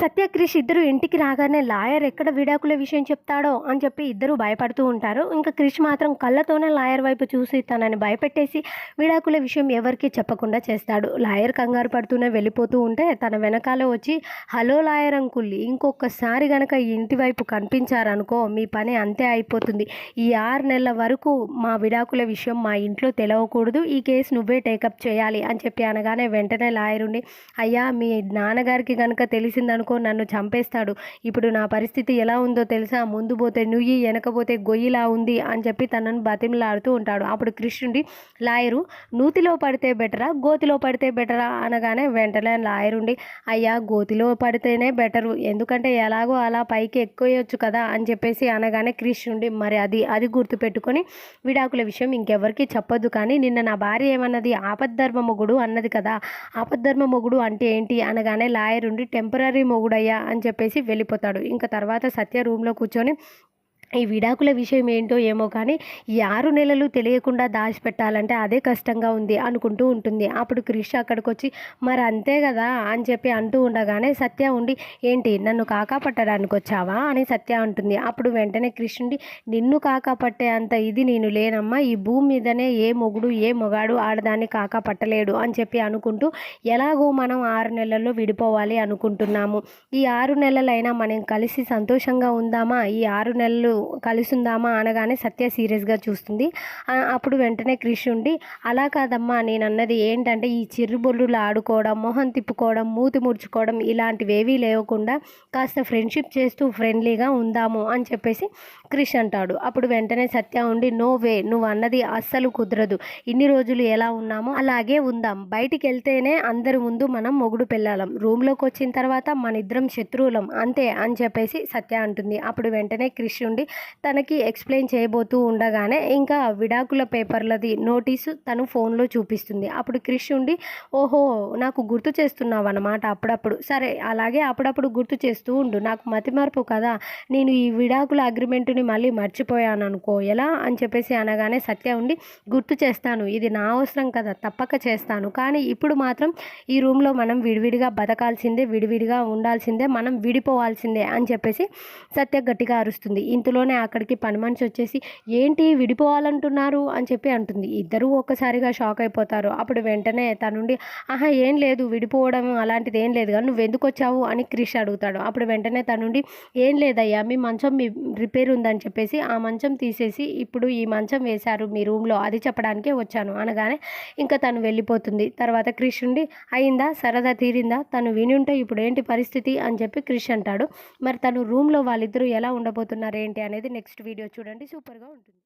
సత్య క్రిష్ ఇద్దరు ఇంటికి రాగానే లాయర్ ఎక్కడ విడాకుల విషయం చెప్తాడో అని చెప్పి ఇద్దరు భయపడుతూ ఉంటారు. ఇంకా క్రిష్ మాత్రం కళ్ళతోనే లాయర్ వైపు చూసి తనని భయపెట్టేసి విడాకుల విషయం ఎవరికి చెప్పకుండా చేస్తాడు. లాయర్ కంగారు పడుతూనే వెళ్ళిపోతూ ఉంటే తన వెనకాల వచ్చి హలో లాయర్ అంకుల్ ఇంకొకసారి గనక ఈ ఇంటి వైపు కనిపించారనుకో మీ పని అంతే అయిపోతుంది. ఈ ఆరు నెలల వరకు మా విడాకుల విషయం మా ఇంట్లో తెలవకూడదు. ఈ కేసు నువ్వే టేకప్ చేయాలి అని చెప్పి అనగానే వెంటనే లాయర్ ఉండి అయ్యా మీ నాన్నగారికి కనుక తెలిసిందనుకో నన్ను చంపేస్తాడు. ఇప్పుడు నా పరిస్థితి ఎలా ఉందో తెలుసా? ముందు పోతే నుయ్యి వెనకపోతే గొయ్యిలా ఉంది అని చెప్పి తనను బతిమలాడుతూ ఉంటాడు. అప్పుడు కృష్ణుడి లాయరు నూతిలో పడితే బెటరా? గోతిలో పడితే బెటరా? అనగానే వెంటనే లాయర్ ఉండి అయ్యా గోతిలో పడితేనే బెటరు. ఎందుకంటే ఎలాగో అలా పైకి ఎక్కువేయచ్చు కదా? అని చెప్పేసి అనగానే కృష్ణుడి మరి అది అది గుర్తుపెట్టుకొని విడాకుల విషయం ఇంకెవరికి చెప్పొద్దు. కానీ నిన్న నా భార్య ఏమన్నది? ఆపద్ధర్మ మొగుడు అన్నది కదా. ఆపద్ధర్మ మొగుడు అంటే ఏంటి? అనగానే లాయర్ ఉండి టెంపరీ మొగుడయ్యా అని చెప్పేసి వెళ్ళిపోతాడు. ఇంకా తర్వాత సత్య రూమ్లో కూర్చొని ఈ విడాకుల విషయం ఏంటో ఏమో కానీ ఈ ఆరు నెలలు తెలియకుండా దాచిపెట్టాలంటే అదే కష్టంగా ఉంది అనుకుంటూ ఉంటుంది. అప్పుడు క్రిష్ అక్కడికి వచ్చి మరి అంతే కదా అని చెప్పి అంటూ ఉండగానే సత్య ఉండి ఏంటి నన్ను కాకా పట్టడానికి వచ్చావా అని సత్య అంటుంది. అప్పుడు వెంటనే క్రిష్ ఉండి నిన్ను కాకా పట్టే అంత ఇది నేను లేనమ్మా. ఈ భూమి మీదనే ఏ మొగుడు ఏ మొగాడు ఆడదాన్ని కాకా పట్టలేడు అని చెప్పి అనుకుంటూ ఎలాగో మనం ఆరు నెలల్లో విడిపోవాలి అనుకుంటున్నాము. ఈ ఆరు నెలలైనా మనం కలిసి సంతోషంగా ఉందామా? ఈ ఆరు నెలలు కలుసుందామా అనగానే సత్య సీరియస్గా చూస్తుంది. అప్పుడు వెంటనే క్రిష్ ఉండి అలా కాదమ్మా నేను అన్నది ఏంటంటే ఈ చిరుబొల్లులు ఆడుకోవడం మొహం తిప్పుకోవడం మూతి ముడుచుకోవడం ఇలాంటివేవీ లేవకుండా కాస్త ఫ్రెండ్షిప్ చేస్తూ ఫ్రెండ్లీగా ఉందాము అని చెప్పేసి క్రిష్ అంటాడు. అప్పుడు వెంటనే సత్య ఉండి నో వే నువ్వు అన్నది అస్సలు కుదరదు. ఇన్ని రోజులు ఎలా ఉన్నామో అలాగే ఉందాం. బయటికి వెళ్తేనే అందరి ముందు మనం మొగుడు పెళ్ళాలం. రూమ్లోకి వచ్చిన తర్వాత మన ఇద్దరం శత్రువులం. అంతే అని చెప్పేసి సత్య అంటుంది. అప్పుడు వెంటనే క్రిష్ ఉండి తనకి ఎక్స్ప్లెయిన్ చేయబోతూ ఉండగానే ఇంకా విడాకుల పేపర్లది నోటీసు తను ఫోన్లో చూపిస్తుంది. అప్పుడు క్రిష్ ఉండి ఓహో నాకు గుర్తు చేస్తున్నావు అన్నమాట అప్పుడప్పుడు. సరే అలాగే అప్పుడప్పుడు గుర్తు చేస్తూ ఉండు. నాకు మతిమార్పు కదా. నేను ఈ విడాకుల అగ్రిమెంటుని మళ్ళీ మర్చిపోయాను అనుకో ఎలా? అని చెప్పేసి అనగానే సత్య ఉండి గుర్తు చేస్తాను. ఇది నా అవసరం కదా. తప్పక చేస్తాను. కానీ ఇప్పుడు మాత్రం ఈ రూమ్లో మనం విడివిడిగా బతకాల్సిందే విడివిడిగా ఉండాల్సిందే మనం విడిపోవాల్సిందే అని చెప్పేసి సత్య గట్టిగా అరుస్తుంది. ఇంతలో అంతలోనే అక్కడికి పని మనిషి వచ్చేసి ఏంటి విడిపోవాలంటున్నారు? అని చెప్పి అంటుంది. ఇద్దరూ ఒక్కసారిగా షాక్ అయిపోతారు. అప్పుడు వెంటనే తనుండి ఆహా ఏం లేదు విడిపోవడం అలాంటిది ఏం లేదు కానీ నువ్వు ఎందుకు వచ్చావు? అని క్రిష్ అడుగుతాడు. అప్పుడు వెంటనే తనుండి ఏం లేదయ్యా మీ మంచం మీ రిపేర్ ఉందని చెప్పేసి ఆ మంచం తీసేసి ఇప్పుడు ఈ మంచం వేశారు మీ రూమ్లో అది చెప్పడానికే వచ్చాను. అనగానే ఇంకా తను వెళ్ళిపోతుంది. తర్వాత క్రిష్ ఉండి అయిందా? సరదా తీరిందా? తను విని ఉంటే ఇప్పుడు ఏంటి పరిస్థితి? అని చెప్పి క్రిష్ అంటాడు. మరి తను రూమ్లో వాళ్ళిద్దరూ ఎలా ఉండబోతున్నారు ఏంటి అనేది నెక్స్ట్ వీడియో చూడండి. సూపర్గా ఉంటుంది.